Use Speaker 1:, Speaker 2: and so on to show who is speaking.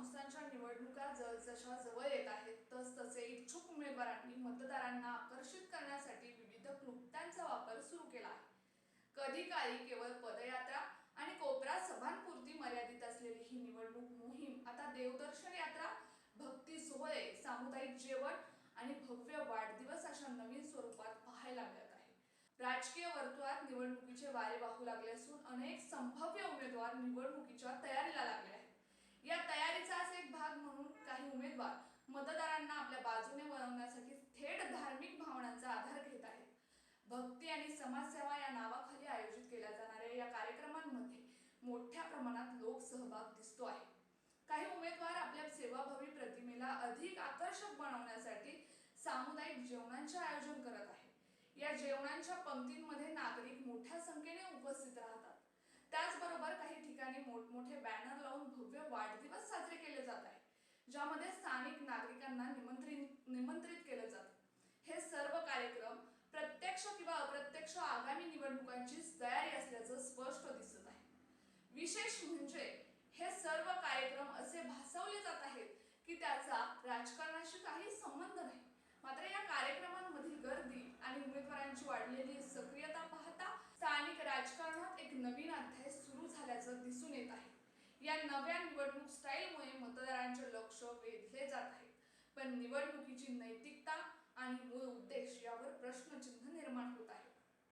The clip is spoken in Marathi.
Speaker 1: संस्थांच्या निवडणुका जसजशा जवळ येत आहेत तस तसे इच्छुक उमेदवारांनी मतदारांना आकर्षित करण्यासाठी विविध क्लुप्त्यांचा वापर सुरू केला आहे. कधी काळी केवळ पदयात्रा आणि कोपरा सभांपुरती मर्यादित असलेली ही निवडणूक मोहीम आता देवदर्शन यात्रा भक्ती सोहळे सामुदायिक जेवण आणि भव्य वाढदिवस अशा नवीन स्वरूपात पाहायला मिळत आहे. राजकीय वर्तुळात निवडणुकीचे वारे वाहू लागले असून अनेक संभाव्य उमेदवार निवडणुकीच्या तयारीला लागले आहेत या तयारीचाच एक भाग म्हणून काही उमेदवार मतदारांना आपल्या बाजूने वळवण्यासाठी थेट धार्मिक भावनांचा आधार घेत आहेत. भक्ती आणि समाजसेवा या नावाखाली आयोजित केल्या जाणाऱ्या या कार्यक्रमांमध्ये मोठ्या प्रमाणात लोकसहभाग दिसतो आहे. काही उमेदवार आपल्या सेवाभावी प्रतिमेला अधिक आकर्षक बनवण्यासाठी सामुदायिक जेवणांचे आयोजन करत आहे. या जेवणांच्या पंक्तींमध्ये नागरिक मोठ्या संख्येने उपस्थित राहतात. त्याचबरोबर काही ठिकाणी मोठमोठे बॅनर लावून भव्य वाढदिवस साजरे केले जात आहे ज्यामध्ये स्थानिक नागरिकांना निमंत्रित निमंत्रित केलं जातं हे सर्व कार्यक्रम प्रत्यक्ष किंवा अप्रत्यक्ष आगामी निवडणुकांचीच तयारी असल्याचं स्पष्ट दिसत आहे. विशेष म्हणजे हे सर्व कार्यक्रम असे भासवले जात आहेत की त्याचा राजकारणाशी काही संबंध नाही. मात्र या कार्यक्रमांमधील गर्दी आणि उमेदवारांची वाढलेली सक्रियता पाहता स्थानिक राजकारणात एक नवीन अध्याय सुरू झाल्याचं दिसून येत आहे. या नव्या निवडणूक स्टाईलमुळे मतदारांचे लक्ष वेधले जात आहे. पण निवडणुकीची नैतिकता आणि मूळ